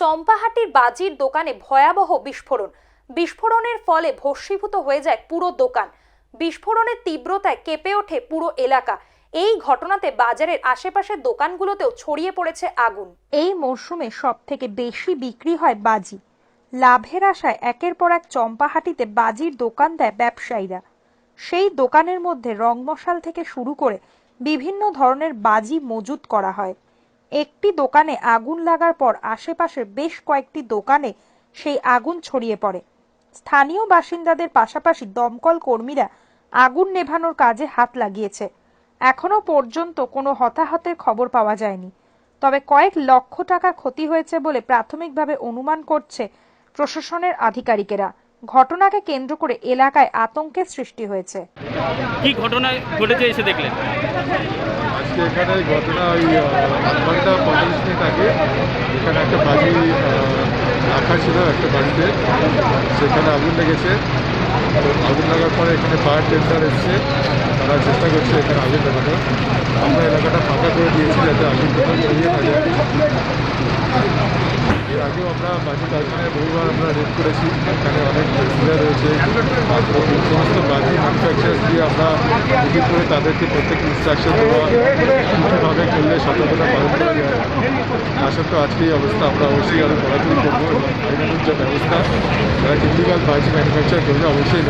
চম্পাহাটির বাজির দোকানে ভয়াবহ বিস্ফোরণ। বিস্ফোরণের ফলে ভস্মীভূত হয়ে যায় পুরো দোকান। বিস্ফোরণের তীব্রতায় কেঁপে ওঠে পুরো এলাকা। এই ঘটনাতে বাজারের আশেপাশের দোকানগুলোতেও ছড়িয়ে পড়েছে আগুন। এই মরশুমে সব থেকে বেশি বিক্রি হয় বাজি। লাভের আশায় একের পর এক চম্পাহাটিতে বাজির দোকান দেয় ব্যবসায়ীরা। সেই দোকানের মধ্যে রংমশাল থেকে শুরু করে বিভিন্ন ধরনের বাজি মজুত করা হয়। একটি দোকানে আগুন লাগার পর আশেপাশের বেশ কয়েকটি দোকানে সেই আগুন ছড়িয়ে পড়ে। স্থানীয় বাসিন্দাদের পাশাপাশি দমকল কর্মীরা আগুন নেভানোর কাজে হাত লাগিয়েছে। এখনও পর্যন্ত কোনো হতাহতের খবর পাওয়া যায়নি। তবে কয়েক লক্ষ টাকা ক্ষতি হয়েছে বলে প্রাথমিকভাবে অনুমান করছে প্রশাসনের আধিকারিকেরা। ঘটনাকে কেন্দ্র করে এলাকায় আতঙ্কের সৃষ্টি হয়েছে। কি ঘটনা ঘটেছে এসে দেখলেন? আজকে এখানে ঘটনা ওই আহ, আধ ঘণ্টা পঁয়তাল্লিশ মিনিট আগে এখানে একটা বাজি রাখা ছিল একটা বাড়িতে সেখানে আগুন লেগেছে। আগুন লাগার পরে এখানে ফায়ার টেন্ডার এসছে। তারা চেষ্টা করছে এখানে আগুন লাগানোর আমরা এলাকাটা ফাঁকা করে দিয়েছি যাতে আগুন কোথাও ছড়িয়ে না যায়। এর আগেও আমরা বাজি কারখানায় বহুবার আমরা রেড করেছি। এখানে অনেক রয়েছে। সমস্ত বাজি দিয়ে আমরা ভিজিট করে তাদেরকে প্রত্যেক ইনস্ট্রাকশন দেওয়া, সুষ্ঠুভাবে করলে সতর্কতা পালন করা তা আজকে এই অবস্থা আমরা অবশ্যই আরও কড়াকড়ি করব এবং যে ব্যবস্থা যারা টেকনিক্যাল বাইক ম্যানুফ্যাকচার করবে অবশ্যই